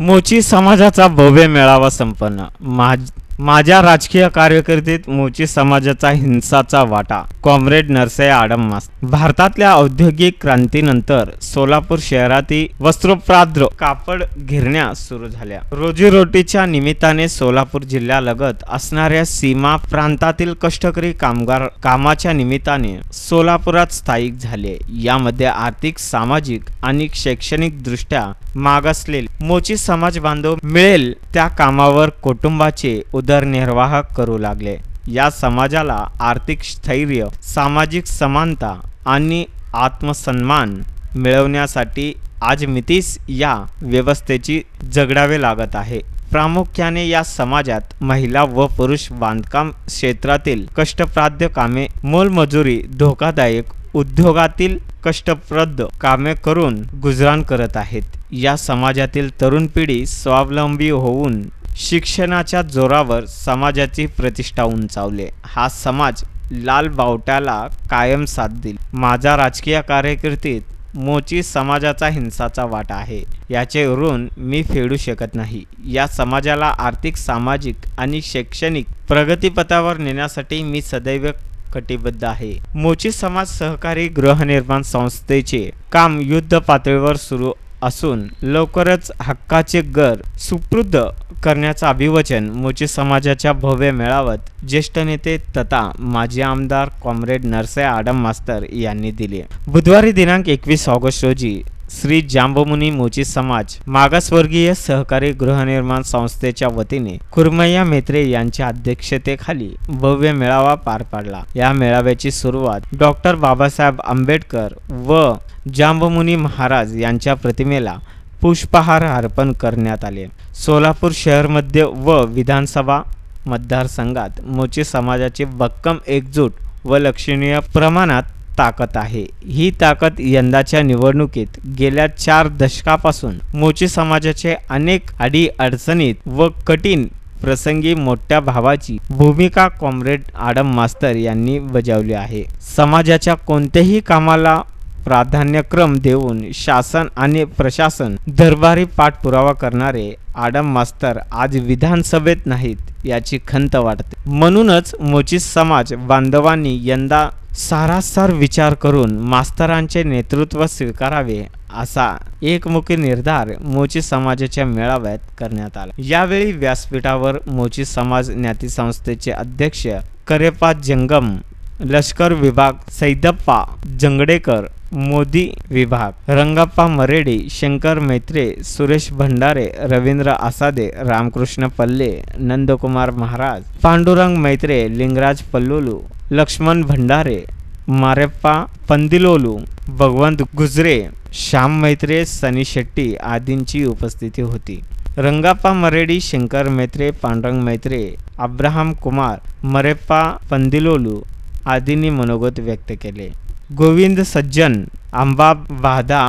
मोची समाजाचा भव्य मेळावा संपन्न. माज- माझ्या राजकीय कार्यकर्तीत मोची समाजाचा हिंसाचा वाटा. कॉम्रेड नरसय आडम भारतातल्या औद्योगिक क्रांतीनंतर सोलापूर शहरातील वस्त्रोप्राद्र कापड गिरण्या सुरू झाल्या. रोजीरोटीच्या निमित्ताने सोलापूर जिल्ह्यालगत असणाऱ्या सीमा प्रांतातील कष्टकरी कामगार कामाच्या निमित्ताने सोलापुरात स्थायिक झाले. यामध्ये आर्थिक सामाजिक आणि शैक्षणिक दृष्ट्या मागासलेले. मोची समाज बांधव मिळेल त्या कामावर कुटुंबाचे उदरनिर्वाह करू लागले. या समाजाला आर्थिक स्थैर्य सामाजिक समानता आणि आत्मसन्मान मिळवण्यासाठी आज मितीस या व्यवस्थेची जगडावे लागत आहे. प्रामुख्याने या समाजात महिला व पुरुष बांधकाम क्षेत्रातील कष्टप्राध्य कामे मोलमजुरी धोकादायक उद्योगातील कष्टप्रद कामे करून गुजराण करत आहेत. या समाजातील तरुण पिढी स्वावलंबी होऊन शिक्षणाच्या जोरावर समाजाची प्रतिष्ठा उंचावले. हा समाज लाल बावट्याला कायम साथ देईल. माझा राजकीय कार्यकिर्दीत मोची समाजाचा हिंसाचा वाटा आहे. याचे ऋण मी फेडू शकत नाही. या समाजाला आर्थिक सामाजिक आणि शैक्षणिक प्रगतीपथावर नेण्यासाठी मी सदैव कटिबद्ध आहे. मोची समाज सहकारी गृहनिर्माण संस्थेचे काम युद्ध पातळीवर सुरू असून लवकरच हक्काचे घर सुपृद्ध करण्याचं अभिवचन मोची समाजाच्या भव्य मेळाव्यात ज्येष्ठ नेते तथा माजी आमदार कॉम्रेड नरसय आडम मास्तर यांनी दिले. बुधवारी दिनांक एकवीस ऑगस्ट रोजी श्री जांबमुनी मोची समाज मागासवर्गीय सहकारी गृहनिर्माण संस्थेच्या वतीने कुर्मय्या मेत्रे यांच्या अध्यक्षतेखाली भव्य मेळावा पार पाडला. या मेळाव्याची सुरुवात डॉक्टर बाबासाहेब आंबेडकर व जांबमुनी महाराज यांच्या प्रतिमेला पुष्पहार अर्पण करण्यात आले. सोलापूर शहरमध्ये व विधानसभा मतदारसंघात मोची समाजाची भक्कम एकजूट व लक्षणीय प्रमाणात ताकद आहे. ही ताकद यंदाच्या निवडणुकीत गेल्या चार दशकापासून मोची समाजाचे अनेक अडी अडचणीत व कठीण प्रसंगी मोठ्या भावाची भूमिका कॉम्रेड आडम मास्तर यांनी बजावली आहे. समाजाच्या कोणत्याही कामाला प्राधान्यक्रम देऊन शासन आणि प्रशासन दरबारी पाठपुरावा करणारे आडम मास्तर आज विधानसभेत नाहीत. याची खंत वाटते म्हणूनच मोची समाज बांधवांनी यंदा सारासार विचार करून मास्तरांचे नेतृत्व स्वीकारावे असा एकमुखी निर्धार मोची समाजाच्या मेळाव्यात करण्यात आला. यावेळी व्यासपीठावर मोची समाज ज्ञाती संस्थेचे अध्यक्ष करेपा जंगम लष्कर विभाग सैदप्पा जंगडेकर मोदी विभाग. रंगप्पा मरेडी शंकर मैत्रे सुरेश भंडारे रवींद्र आसादे रामकृष्ण पल्ले नंदकुमार महाराज पांडुरंग मैत्रे लिंगराज पल्लोलू लक्ष्मण भंडारे मारेप्पा पंदिलोलू भगवंत गुजरे श्याम मैत्रे सनी शेट्टी आदींची उपस्थिती होती. रंगाप्पा मरेडी शंकर मैत्रे पांडुरंग मैत्रे अब्राहम कुमार मरेप्पा पंदिलोलू आदींनी मनोगत व्यक्त केले. गोविंद सज्जन आंबा वादा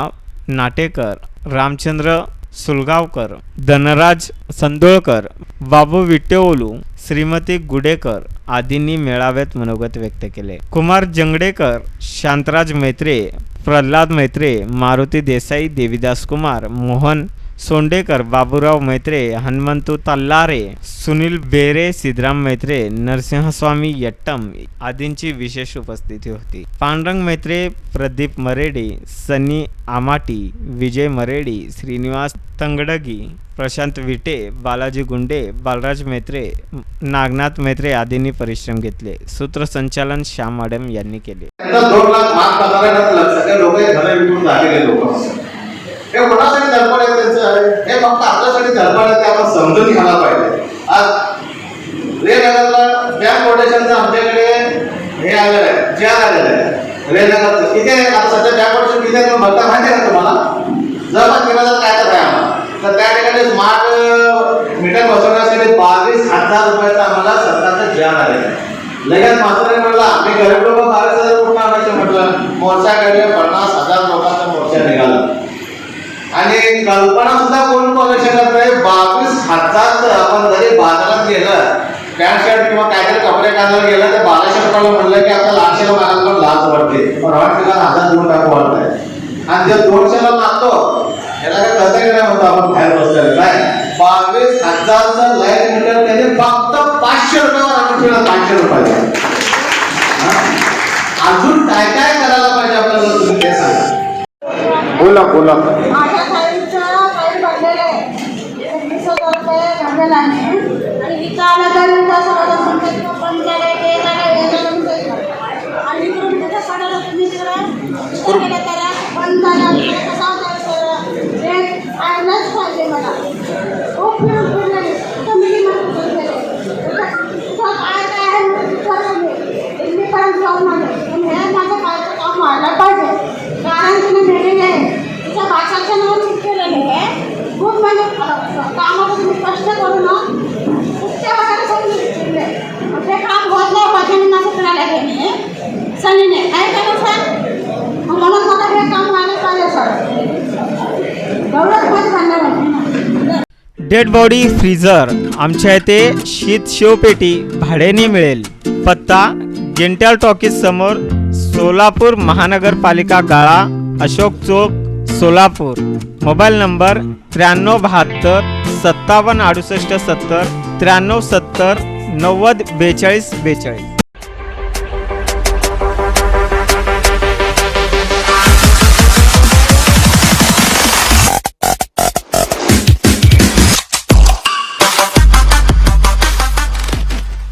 नाटेकर रामचंद्र सुलगावकर धनराज संदोळकर बाबू विटेओलू श्रीमती गुडेकर आदींनी मेळाव्यात मनोगत व्यक्त केले. कुमार जंगडेकर शांतराज मैत्रे प्रल्हाद मैत्रे मारुती देसाई देविदास कुमार मोहन सोंडेकर बाबूराव मैत्रे हनुमंतू तल्लारे सुनील बेरे सिद्धराम मैत्रे नरसिंहस्वामी यट्टम आदींची विशेष उपस्थिती होती. पांडुरंग मैत्रे प्रदीप मरेडी सनी आमाटी विजय मरेडी श्रीनिवास तंगडगी प्रशांत विटे बालाजी गुंडे बालराज मैत्रे नागनाथ मैत्रे आदींनी परिश्रम घेतले. सूत्रसंचालन श्याम मॅडम यांनी केले. हे घरं कोणासाठी धडपड आहे त्यांचं. हे फक्त आपल्यासाठी धडपड आहे ते आपण समजून घ्यायला पाहिजे. आज रेनगरला बँक कोटेशनचं आमच्याकडे हे आलेलं आहे जे आलेलं आहे. रेनगरचं किती आहे? आता सध्या बँक कोटेशन किती आहे? भरता माहिती आहे तुम्हाला? तुम्हाला पण केलं तर काय करत आहे आम्हाला? तर त्या ठिकाणी स्मार्ट मीटर बसवण्यासाठी बावीस हजार रुपयाचा आम्हाला सरकारचं ज्ञान आर आलेलं आहे. लगेच मात्र म्हटलं आम्ही गरीब लोक बावीस हजार कुठं आणायचं. म्हटलं मोर्चाकडे पन्नास हजार लोकांचा मोर्चा निघाला. आणि कल्पना सुद्धा कोण करू शकत नाही? बावीस हजार आपण जरी बाजारात गेलं पॅन्ट शर्ट किंवा काहीतरी कपडे घालायला गेलं तर बाराशे रुपयाला म्हणलं की आपल्याला आठशेला मागायला पण लाज वाटते पण वाटते का हजार देऊन टाकू वाटतंय आणि जे दोनशेला मागतो याला काय कळतं की नाही म्हणतो आपण बाहेर बसलेलं? काय बावीस हजारचं लाइट मीटर त्याने फक्त पाचशे रुपयावर आम्ही ठेवलं पाचशे रुपयाला. हा? अजून काय काय करायला पाहिजे आपल्याला तुम्ही ते सांगा. बोला बोला माझ्या ताईचं काही भरलेलं आहे वीस हजार रुपये आणि इथं तर इथं सगळं म्हणतात बंद केलंय ते झालंय हे झालं म्हणतात. आणि इकडून तिथं सगळं तुम्ही तिकडं इथं गेलं तर बंद झालं इकडे कसं होतं सगळं? हे आयलाच पाहिजे मला खूप फिरून फिरलेली कुठं मिली म्हणून फिरलेले कुठं कुठं काय काय आहे म्हणून विचारलं मी दिल्लीपर्यंत जाऊन आले पण हे माझं कायचं काम व्हायला पाहिजे कारण तिने मिळलेली आहे तिच्या भाषाचं नाव चूक केलेलं आहे खूप म्हणजे कष्ट शिकले ते काम होत नाही सनीने काय केलं सर? म्हणून मला हे काम व्हायला पाहिजे सर. एवढंच माझं डेड बॉडी फ्रीजर आमच्या इथे शीत शिवपेटी भाड्याने मिळेल. पत्ता जेंटल टॉकीज समोर सोलापूर महानगरपालिका गाळा अशोक चौक सोलापूर. मोबाईल नंबर त्र्याण्णव बहात्तर सत्तावन्न अडुसष्ट सत्तर त्र्याण्णव सत्तर नव्वद बेचाळीस बेचाळीस.